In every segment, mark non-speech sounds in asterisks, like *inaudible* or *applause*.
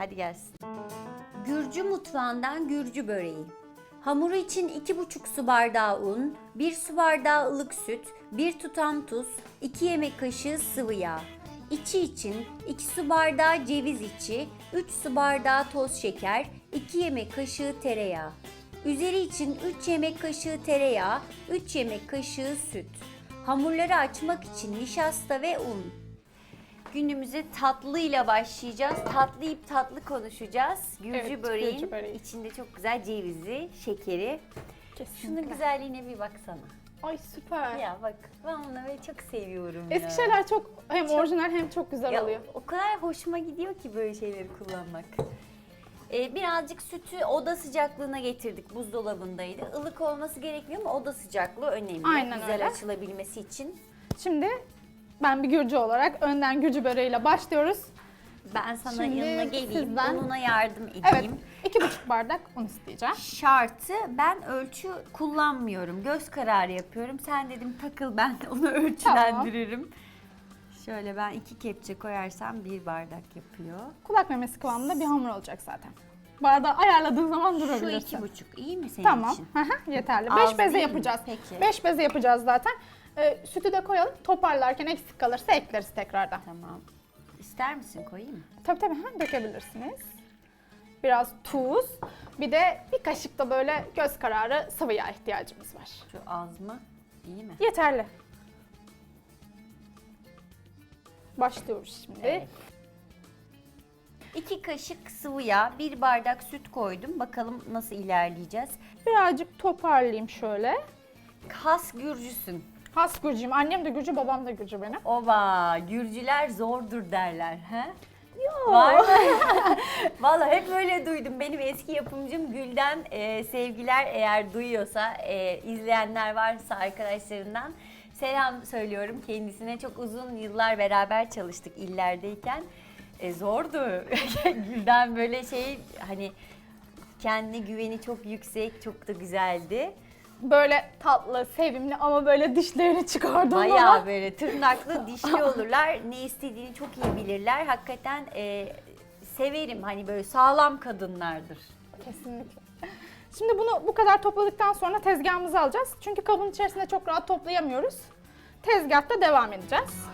Hadi gelsin. Gürcü mutfağından Gürcü böreği. Hamuru için 2,5 su bardağı un, 1 su bardağı ılık süt, 1 tutam tuz, 2 yemek kaşığı sıvı yağ. İçi için 2 su bardağı ceviz içi, 3 su bardağı toz şeker, 2 yemek kaşığı tereyağı. Üzeri için 3 yemek kaşığı tereyağı, 3 yemek kaşığı süt. Hamurları açmak için nişasta ve un. Günümüze tatlıyla başlayacağız. Tatlı yiyip tatlı konuşacağız. Gürcü Evet, böreğin Gürcü böreği. içinde çok güzel cevizi, şekeri. Şunun Kesinlikle. güzelliğine bir baksana. Ay süper. Ya bak ben onları çok seviyorum Eski ya. şeyler çok hem Çok- orijinal hem çok güzel Ya, oluyor. o kadar hoşuma gidiyor ki böyle şeyleri kullanmak. Ee, birazcık sütü oda sıcaklığına getirdik. Buzdolabındaydı. Ilık olması gerekmiyor ama oda sıcaklığı önemli. Aynen Güzel öyle. açılabilmesi için. Şimdi ben bir Gürcü olarak önden Gürcü böreğiyle başlıyoruz. Ben sana Şimdi yanına geleyim. sizden- Ununa yardım edeyim. Evet, iki buçuk bardak un isteyeceğim. şartı ben ölçü kullanmıyorum. Göz kararı yapıyorum. Sen dedim takıl ben onu ölçülendiririm. Şöyle ben iki kepçe koyarsam bir bardak yapıyor. Kulak memesi kıvamında bir hamur olacak zaten. Bardağı ayarladığın zaman Şu durabilirsin. iki buçuk iyi mi senin Tamam, için? hı hı, yeterli. Az Beş beze değil mi? yapacağız. Peki. Beş beze yapacağız zaten. Ee, sütü de koyalım. Toparlarken eksik kalırsa ekleriz tekrardan. Tamam. İster misin koyayım mı? Tabii tabii ha, dökebilirsiniz. Biraz tuz. Bir de bir kaşık da böyle göz kararı sıvı yağ ihtiyacımız var. Şu az mı? İyi mi? Yeterli. Başlıyoruz şimdi. Evet. İki kaşık sıvı yağ, bir bardak süt koydum. Bakalım nasıl ilerleyeceğiz. Birazcık toparlayayım şöyle. Kas Gürcüsün. Has Gürcüyüm. Annem de Gürcü, babam da Gürcü benim. Ova, Gürcüler zordur derler. He? Yo. Var mı? *laughs* Vallahi hep böyle duydum. Benim eski yapımcım Gül'den e, sevgiler eğer duyuyorsa, e, izleyenler varsa arkadaşlarından selam söylüyorum kendisine. Çok uzun yıllar beraber çalıştık illerdeyken. E, zordu. *laughs* Gül'den böyle şey hani kendine güveni çok yüksek, çok da güzeldi. Böyle tatlı, sevimli ama böyle dişlerini çıkardım Bayağı böyle tırnaklı, dişli *laughs* olurlar. Ne istediğini çok iyi bilirler. Hakikaten e, severim hani böyle sağlam kadınlardır. Kesinlikle. Şimdi bunu bu kadar topladıktan sonra tezgahımıza alacağız. Çünkü kabın içerisinde çok rahat toplayamıyoruz. Tezgahta devam edeceğiz.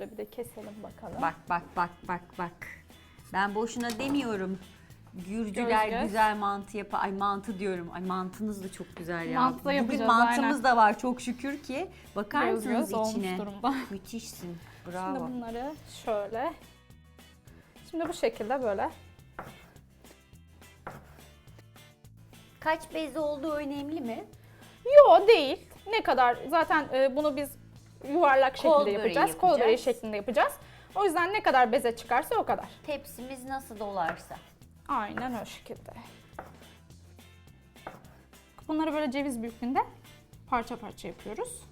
Şöyle bir de keselim bakalım. Bak bak bak bak bak. Ben boşuna demiyorum. Gürcüler göz. güzel mantı yapar. Ay mantı diyorum. Ay mantınız da çok güzel ya. Mantı da Bugün yapacağız, mantımız da var çok şükür ki. Bakar Göz mısınız olmuş içine? durumda. *laughs* Müthişsin. Şimdi Bravo. bunları şöyle. Şimdi bu şekilde böyle. Kaç bez olduğu önemli mi? Yo değil. Ne kadar zaten e, bunu biz yuvarlak Kol şekilde böreği yapacağız. Kol yapacağız. böreği şeklinde yapacağız. O yüzden ne kadar beze çıkarsa o kadar. Tepsimiz nasıl dolarsa. Aynen o şekilde. Bunları böyle ceviz büyüklüğünde parça parça yapıyoruz.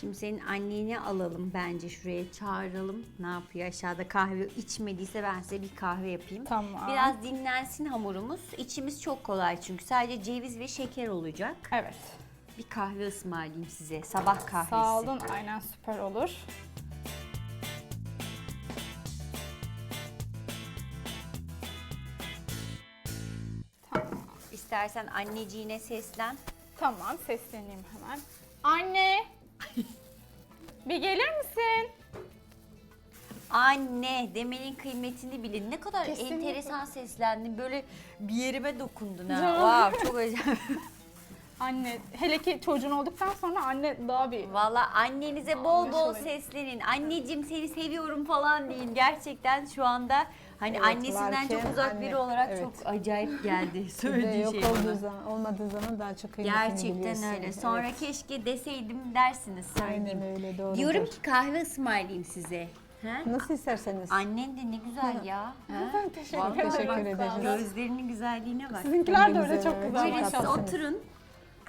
Şimdi senin anneni alalım bence şuraya çağıralım. Ne yapıyor aşağıda kahve içmediyse ben size bir kahve yapayım. Tamam. Biraz dinlensin hamurumuz. İçimiz çok kolay çünkü sadece ceviz ve şeker olacak. Evet. Bir kahve ısmarlayayım size. Sabah kahvesi. Sağ olun. Aynen süper olur. İstersen anneciğine seslen. Tamam sesleneyim hemen. Anne! *laughs* bir gelir misin? Anne demenin kıymetini bilin. Ne kadar Kesinlikle. enteresan seslendin. Böyle bir yerime dokundun ha. Wow, çok acayip. *laughs* Anne, hele ki çocuğun olduktan sonra anne daha bir... Valla annenize bol bol seslenin. Anneciğim seni seviyorum falan deyin. Gerçekten şu anda hani Evet, annesinden çok uzak anne, biri olarak evet. çok acayip geldi Bir de söylediği yok şey olduğu bana. zaman, olmadığı zaman daha çok kıymetini Gerçekten öyle. Sonra Evet. keşke deseydim dersiniz söyleyeyim. Aynen öyle doğru. Diyorum ki kahve ısmarlayayım size. He? Nasıl isterseniz. Annen de ne güzel ya. *laughs* Ha? Teşekkür Vallahi ederim. teşekkür bak, ederiz. Gözlerinin güzelliğine bak. Sizinkiler de öyle güzel, çok evet. güzel. Buyurun siz oturun.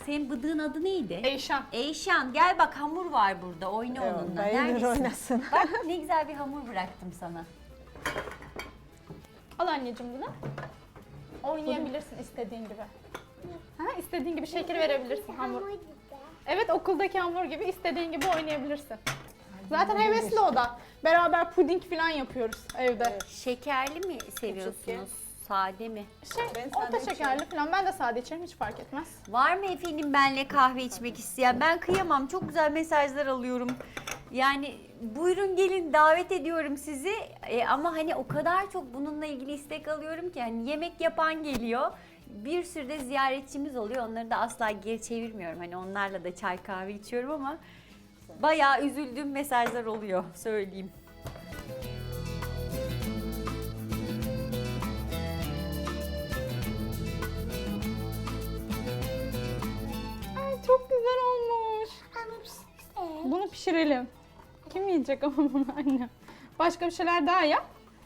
Senin bıdığın adı neydi? Eyşan. Eyşan gel bak hamur var burada oyna Evet, onunla. bayılır Neredesin? oynasın. Bak ne güzel bir hamur bıraktım sana. Al anneciğim bunu. Oynayabilirsin istediğin gibi. Ha, istediğin gibi şekil verebilirsin hamur. Evet okuldaki hamur gibi istediğin gibi oynayabilirsin. Zaten hevesli o da. Beraber puding falan yapıyoruz evde. Şekerli mi seviyorsunuz? Sade mi? Şey, Ben orta sade şekerli falan. Ben de sade içerim hiç fark etmez. Var mı efendim benle kahve içmek isteyen? Ben kıyamam. Çok güzel mesajlar alıyorum. Yani buyurun gelin davet ediyorum sizi. E, ama hani o kadar çok bununla ilgili istek alıyorum ki hani yemek yapan geliyor. Bir sürü de ziyaretçimiz oluyor. Onları da asla geri çevirmiyorum. Hani onlarla da çay kahve içiyorum ama bayağı üzüldüğüm mesajlar oluyor söyleyeyim. Pişirelim. Kim yiyecek ama bunu anne? Başka bir şeyler daha yap.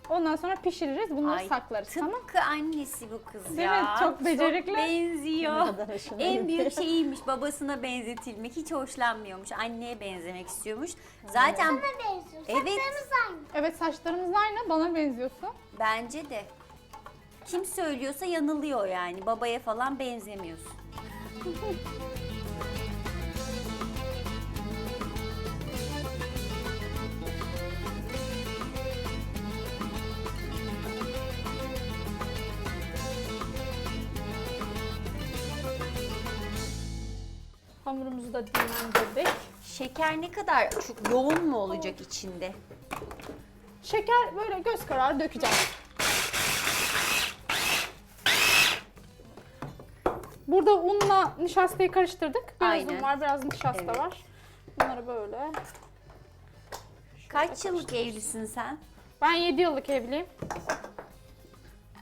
Ondan sonra pişiririz. Bunları Ay, saklarız tamam Tıpkı annesi bu kız Değil ya. mi? Çok becerikli. benziyor. Kadar hoşuma en büyük şeyiymiş babasına benzetilmek. Hiç hoşlanmıyormuş. Anneye benzemek istiyormuş. Zaten benziyor. Evet. Saçlarımız aynı. Evet saçlarımız aynı. Bana benziyorsun. bence de kim söylüyorsa yanılıyor yani. Babaya falan benzemiyorsun. *laughs* Hamurumuzu da dinlendirdik. Şeker ne kadar çok yoğun mu olacak içinde? Şeker böyle göz kararı dökeceğim. Burada unla nişastayı karıştırdık. Biraz Aynen. un var, biraz nişasta Evet. var. Bunları böyle. Kaç yıllık evlisin sen? Ben 7 yıllık evliyim.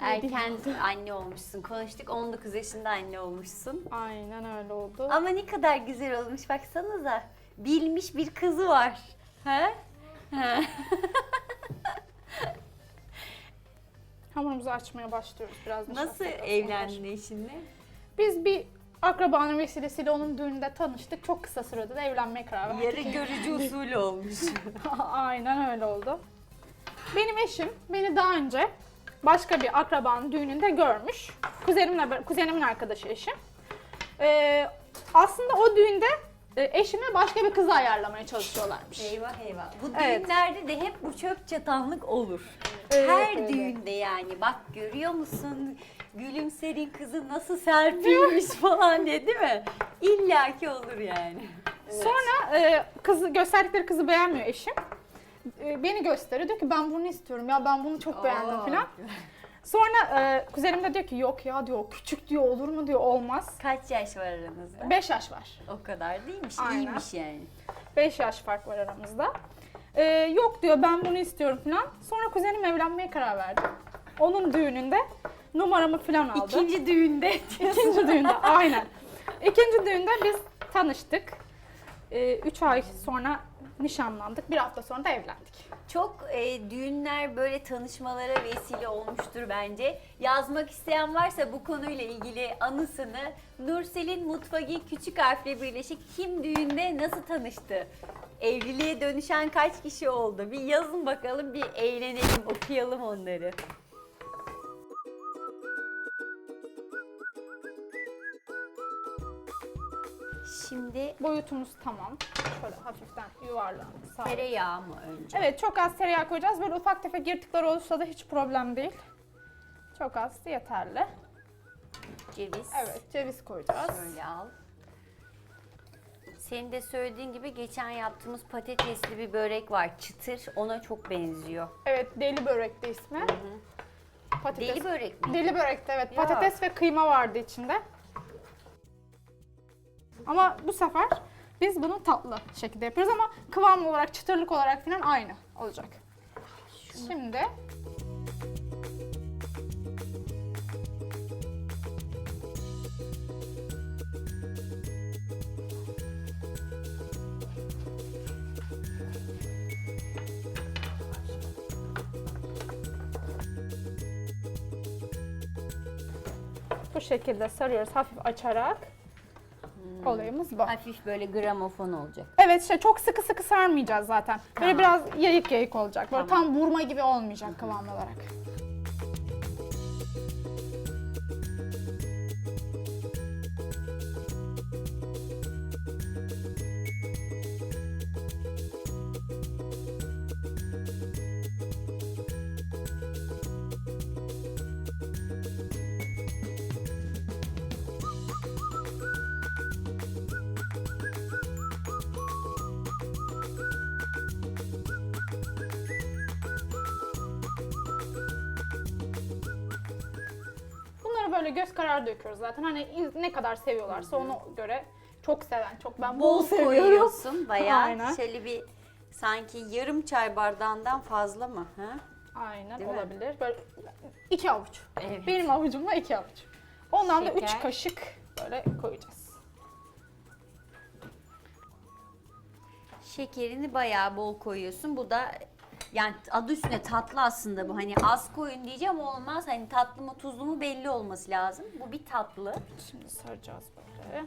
Erken *laughs* anne olmuşsun. Konuştuk 19 yaşında anne olmuşsun. Aynen öyle oldu. Ama ne kadar güzel olmuş baksanıza. Bilmiş bir kızı var. He? He. *laughs* Hamurumuzu açmaya başlıyoruz biraz Nasıl nişastayla sonra. evlendin eşinle? Biz bir akrabanın vesilesiyle onun düğününde tanıştık. Çok kısa sürede de evlenmeye karar verdik. Yarı görücü usulü olmuş. *laughs* Aynen öyle oldu. Benim eşim beni daha önce başka bir akrabanın düğününde görmüş. Kuzenimle, kuzenimin arkadaşı eşim. Ee, aslında o düğünde e, eşime başka bir kızı ayarlamaya çalışıyorlarmış. eyvah eyvah. Bu Evet. düğünlerde de hep bu çöp çatanlık olur. Evet, Her öyle. düğünde yani. Bak görüyor musun? Gülümser'in kızı nasıl serpilmiş *laughs* falan diye değil mi? İlla ki olur yani. Sonra e, kızı gösterdikleri kızı beğenmiyor eşim. E, beni gösteriyor diyor ki ben bunu istiyorum ya ben bunu çok beğendim falan. Sonra e, kuzenim de diyor ki yok ya diyor küçük diyor olur mu diyor olmaz. Kaç yaş var aranızda? 5 yaş var. O kadar değilmiş. Aynen. iyiymiş yani. 5 yaş fark var aramızda. Ee, yok diyor ben bunu istiyorum falan. Sonra kuzenim evlenmeye karar verdi. Onun düğününde numaramı falan aldı. İkinci düğünde. *laughs* İkinci düğünde aynen. İkinci düğünde biz tanıştık. 3 ay sonra nişanlandık. Bir hafta sonra da evlendik. Çok e, düğünler böyle tanışmalara vesile olmuştur bence. Yazmak isteyen varsa bu konuyla ilgili anısını Nursel'in Mutfagi küçük harfle birleşik kim düğünde nasıl tanıştı? Evliliğe dönüşen kaç kişi oldu? Bir yazın bakalım, bir eğlenelim, okuyalım onları. Şimdi Boyutumuz tamam. Şöyle hafiften olun. tereyağı mı önce? Evet çok az tereyağı koyacağız. Böyle ufak tefek yırtıklar olursa da hiç problem değil. Çok az yeterli. Ceviz. Evet ceviz koyacağız. Şöyle al. Senin de söylediğin gibi geçen yaptığımız patatesli bir börek var. Çıtır. Ona çok benziyor. Evet deli börek de ismi. Patates. Deli börek mi? Deli börekte evet. Ya. Patates ve kıyma vardı içinde. Ama bu sefer biz bunu tatlı şekilde yapıyoruz ama kıvam olarak, çıtırlık olarak falan aynı olacak. Şimdi bu şekilde sarıyoruz hafif açarak. Olayımız bu. Hafif böyle gramofon olacak. Evet işte çok sıkı sıkı sarmayacağız zaten. Böyle Tamam. biraz yayık yayık olacak. Böyle tam vurma gibi olmayacak kıvam olarak. Böyle göz kararı döküyoruz zaten. Hani ne kadar seviyorlarsa ona göre çok seven, çok ben bol, Bol seviyorum. koyuyorsun bayağı. *laughs* Aynen. Şöyle bir sanki yarım çay bardağından fazla mı? Ha? Aynen Değil mi? olabilir. Böyle iki avuç. Evet. Benim avucumla iki avuç. Ondan da üç kaşık böyle koyacağız. Şekerini bayağı bol koyuyorsun. Bu da yani adı üstüne tatlı aslında bu. Hani az koyun diyeceğim olmaz. Hani tatlı mı tuzlu mu belli olması lazım. Bu bir tatlı. Şimdi saracağız böyle.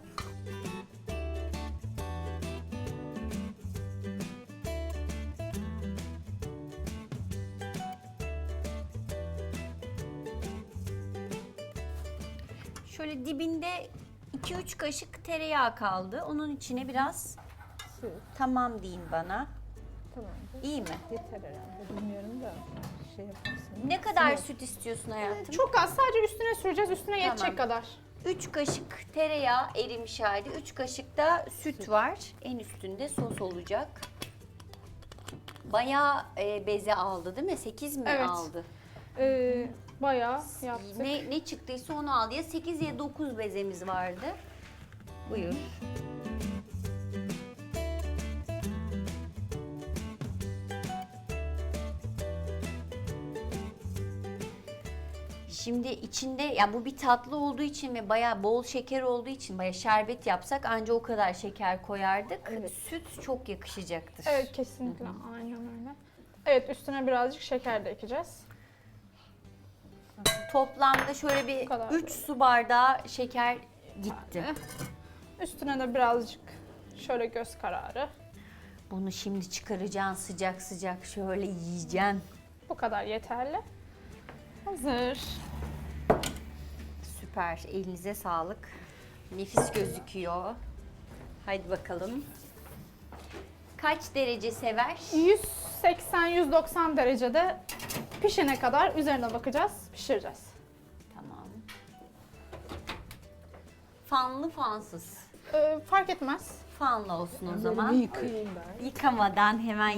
Şöyle dibinde 2-3 kaşık tereyağı kaldı. Onun içine biraz tamam deyin bana. Tamam. İyi mi? Yeter herhalde. Bilmiyorum da şey yaparsın. Ne kadar süt istiyorsun hayatım? Çok az sadece üstüne süreceğiz. Üstüne Tamam. yetecek kadar. 3 kaşık tereyağı erimiş halde, 3 kaşık da süt var. En üstünde sos olacak. Bayağı e, beze aldı değil mi? 8 mi Evet. aldı? Ee, bayağı yaptık. Ne, ne çıktıysa onu aldı. Ya 8 ya 9 bezemiz vardı. Buyur. Şimdi içinde ya bu bir tatlı olduğu için ve bayağı bol şeker olduğu için bayağı şerbet yapsak anca o kadar şeker koyardık. Evet. Süt çok yakışacaktır. Evet kesinlikle. Aynen öyle. Evet üstüne birazcık şeker de ekeceğiz. Toplamda şöyle bir kadar. 3 su bardağı şeker gitti. Üstüne de birazcık şöyle göz kararı. Bunu şimdi çıkaracaksın sıcak sıcak şöyle yiyeceksin. Bu kadar yeterli. Hazır. Süper. Elinize sağlık. Nefis gözüküyor. Haydi bakalım. Kaç derece sever? 180-190 derecede pişene kadar üzerine bakacağız, pişireceğiz. Tamam. Fanlı fansız. Ee, fark etmez. Fanlı olsun o zaman. bir yıkayayım ben. Yıkamadan hemen